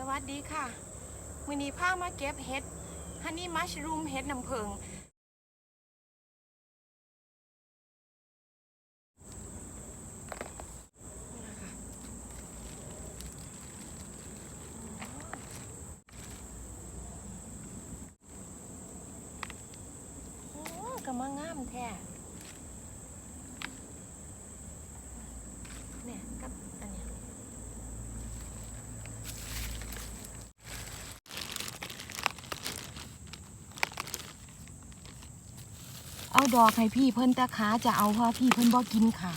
สวัสดีค่ะ มือนี้ผ้ามาเก็บเห็ดฮันนี่มัชรูมเห็ดน้ำเพิงโอ้กำมางามแท้เนี่ยกับอันเนี้ย เอาดอกให้พี่เพิ่นต่ขาจะเอาเพราะพี่เพิ่นบ่กินขา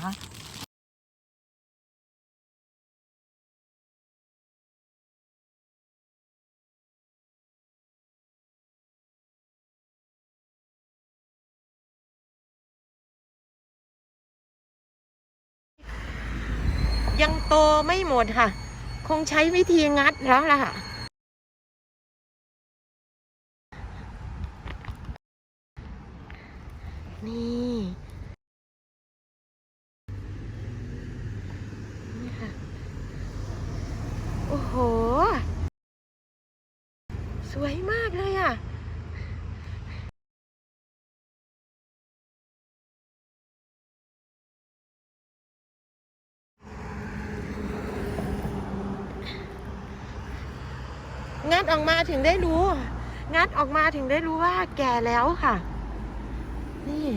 ยังโตไม่หมดค่ะ คงใช้วิธีงัดแล้วล่ะค่ะ นี่นี่ค่ะ โอ้โห สวยมากเลยอะงัดออกมาถึงได้รู้ งัดออกมาถึงได้รู้ว่าแก่แล้วค่ะ นี่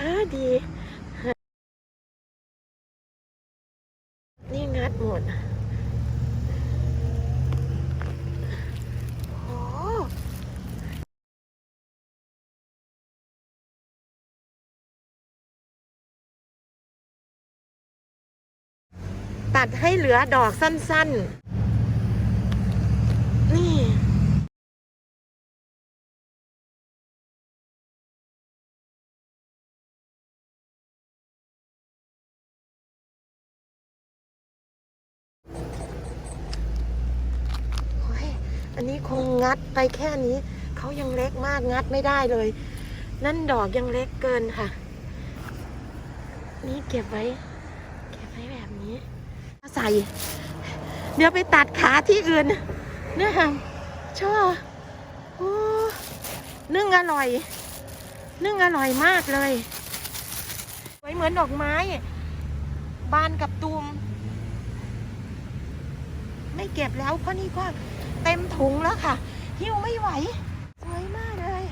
อ่าดี นี่งัดหมด โอ้ ตัดให้เหลือดอกสั้น ๆ นี่อันนี้คงงัดไปแค่นี้ เขายังเล็กมากงัดไม่ได้เลย นั่นดอกยังเล็กเกินค่ะ นี่เก็บไว้ เก็บไว้แบบนี้ ใส่ เดี๋ยวไปตัดขาที่อื่นเนี่ยค่ะชอบโอ้นึ่งอร่อย นึ่งอร่อยมากเลยสวยเหมือนดอกไม้ บานกับตูม ไม่เก็บแล้วเพราะนี่ก็เต็มถุงแล้วค่ะ หิ้วไม่ไหว สวยมากเลย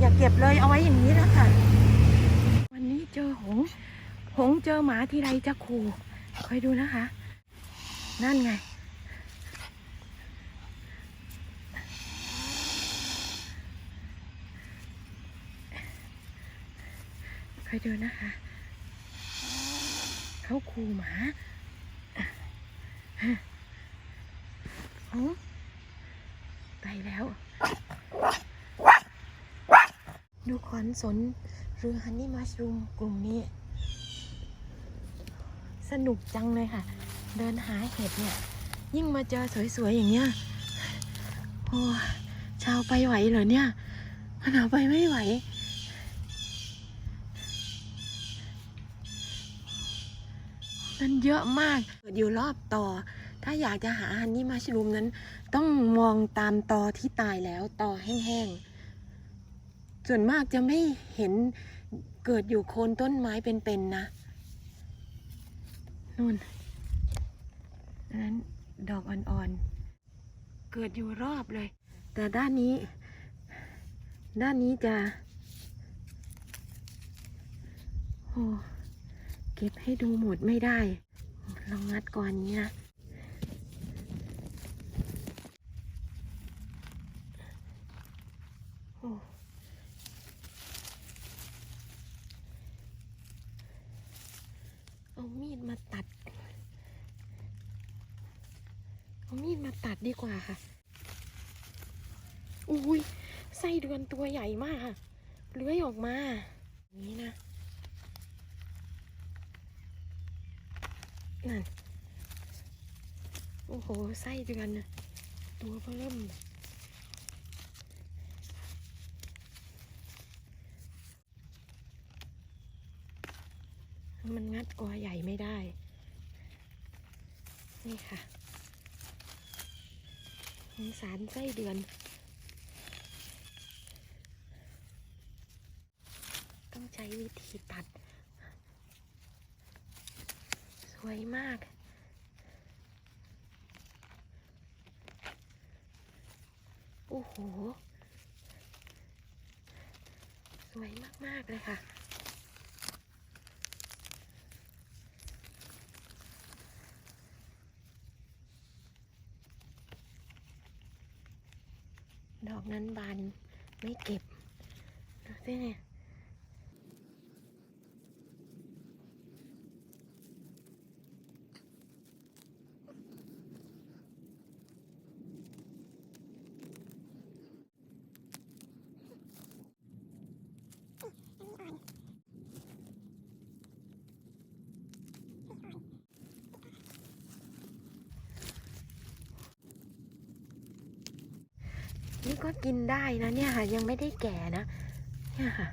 อย่าเก็บเลยเอาไว้อย่างนี้แล้วค่ะ อหง หงเจอหมาทีไรจะขู่คอยดูนะคะ นั่นไง คอยดูนะคะ เขาขู่หมาหงไปแล้ว ดูขอนสน หรือฮันนี่มัชรูมกลุ่มนี้ สนุกจังเลยค่ะ เดินหาเห็ดเนี่ย ยิ่งมาเจอสวยๆอย่างเนี้ยโอ้ชาวไปไหวเหรอเนี่ยมันเอาไปไม่ไหว มันเยอะมากเกิดอยู่รอบต่อ ถ้าอยากจะหาฮันนี่มัชรูมนั้น ต้องมองตามตอที่ตายแล้วตอแห้งๆ ส่วนมากจะไม่เห็นเกิดอยู่โคนต้นไม้เป็นๆนะนู่นอันนั้นดอกอ่อนๆ เกิดอยู่รอบเลย แต่ด้านนี้ ด้านนี้จะโอ้เก็บให้ดูหมดไม่ได้ ลองงัดก่อนนี้นะ โอ้ เอา มีดมาตัด เอามีดมาตัดดีกว่าค่ะ อุ้ยไส้เดือนตัวใหญ่มากค่ะ เลื้อยออกมาอนี้นะ นั่น โอ้โห ไส้เดือนนะตัวเพิ่ม มันงัดกอใหญ่ไม่ได้ นี่ค่ะสงสารไส้เดือน ต้องใช้วิธีตัด สวยมากโอ้โห สวยมาก ๆ เลยค่ะ อกนั้นบานไม่เก็บดูสิเนี่ย นี่ก็กินได้นะเนี่ยค่ะ ยังไม่ได้แก่นะเนี่ยค่ะ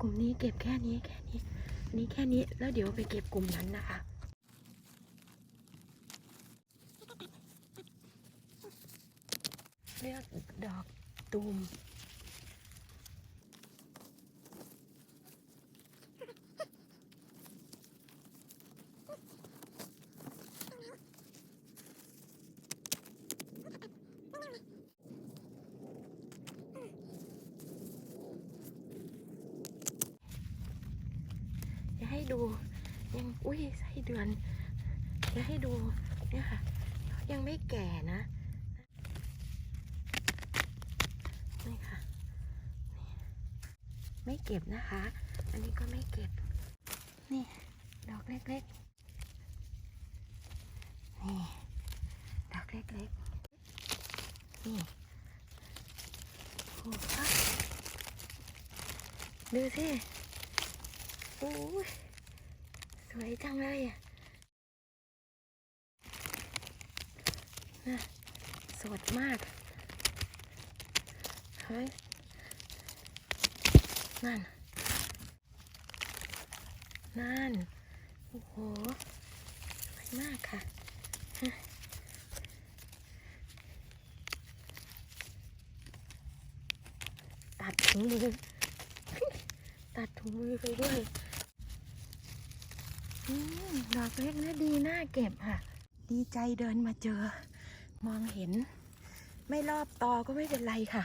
กลุ่มนี้เก็บแค่นี้แค่นี้นนี้แค่นี้แล้วเดี๋ยวไปเก็บกลุ่มนั้นนะคะเลือกดอกตูม จะให้ดูยังอุ้ยไส้ เดือนจะให้ดูเนี่ยค่ะ ยังไม่แก่นะนี่ค่ะนี่ไม่เก็บนะคะ อันนี้ก็ไม่เก็บ นี่ ดอกเล็กๆ นี่ ดอกเล็กๆ นี่โอ้ดูสิโอ้ย วยจังเลยอะนะสดมากเฮ้ยนั่น นั่น โอ้โหสวยมากค่ะตัดถุงมือตัดถุงมือไปด้วย ดอกเล็กนะดีน่าเก็บค่ะ ดีใจเดินมาเจอ มองเห็น ไม่รอบตอก็ไม่เป็นไรค่ะ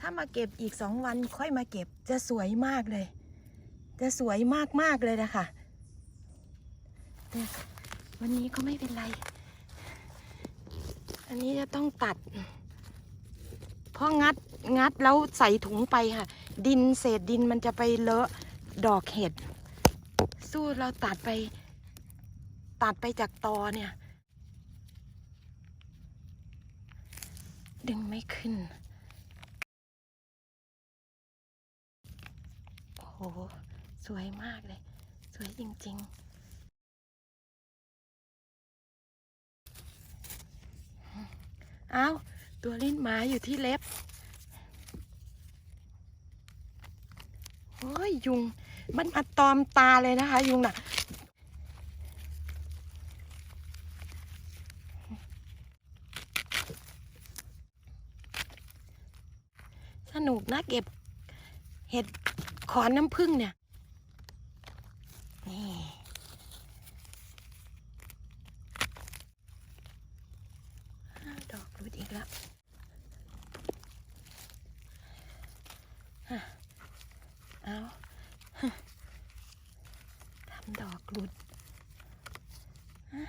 ถ้ามาเก็บอีกสองวันค่อยมาเก็บจะสวยมากเลย จะสวยมากๆเลยนะคะแต่วันนี้ก็ไม่เป็นไร อันนี้จะต้องตัด เพราะงัดงัดแล้วใส่ถุงไปค่ะ ดินเศษดินมันจะไปเลอะดอกเห็ด สู้เราตัดไป ตัดไปจากตอเนี่ย ดึงไม่ขึ้น โอ้โห สวยมากเลย สวยจริง ๆเอาตัวเล่นหมาอยู่ที่เล็บ โอ้ย ยุง มันมาตอมตาเลยนะคะ ยุงน่ะ สนุกนะเก็บ เห็ดขอนน้ำผึ้งเนี่ย นี่ อ้าวดอกรุดอีกแล้วฮะเอาฮะทำดอกรุดฮะ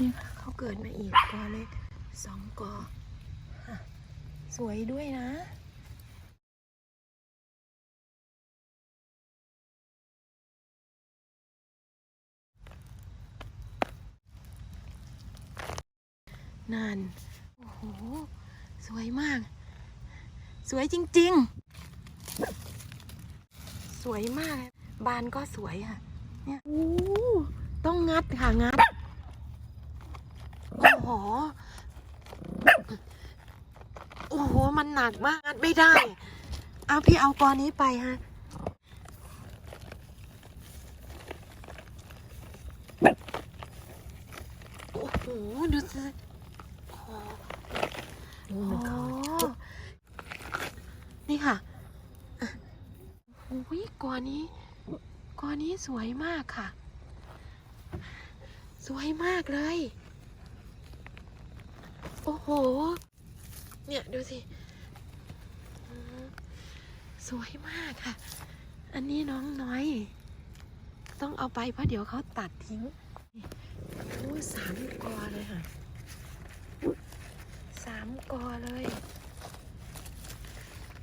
นี่ค่ะเขาเกิดมาอีกกอเล็ก สองกอฮะสวยด้วยนะนานโอ้โห สวยมาก สวยจริง ๆ สวยมากเลยบานก็สวยค่ะ เนี่ย โอ้ ต้องงัดค่ะ งัด โอ้โห โอ้โหนักมากงัดไม่ได้ เอาพี่เอากอนี้ไปฮะโอ้โหดูสิโอ้โหนี่ค่ะโอ้ยกอนี้กอนี้สวยมากค่ะ สวยมากเลย โอ้โห เนี่ย ดูสิ สวยมากค่ะ อันนี้น้องน้อย ต้องเอาไปเพราะเดี๋ยวเขาตัดทิ้งโอ้สามกอเลยค่ะสามกอเลย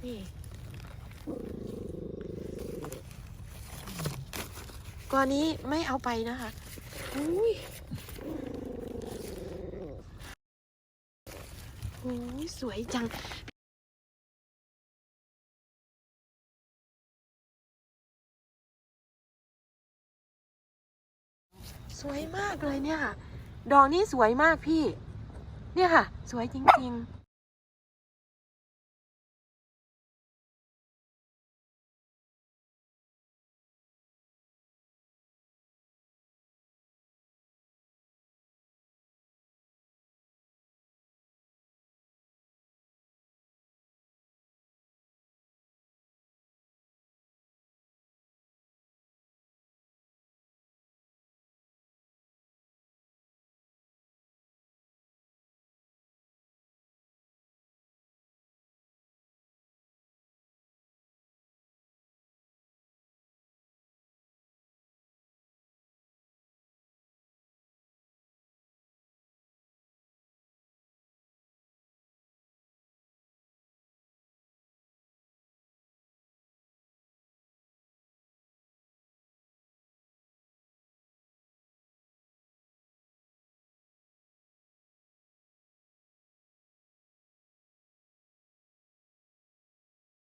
นี่กอนี้ไม่เอาไปนะคะอุ้ยโอ้ยสวยจัง สวยมากเลยเนี่ยค่ะดอกนี้สวยมากพี่ เนี่ยค่ะ สวยจริง ๆ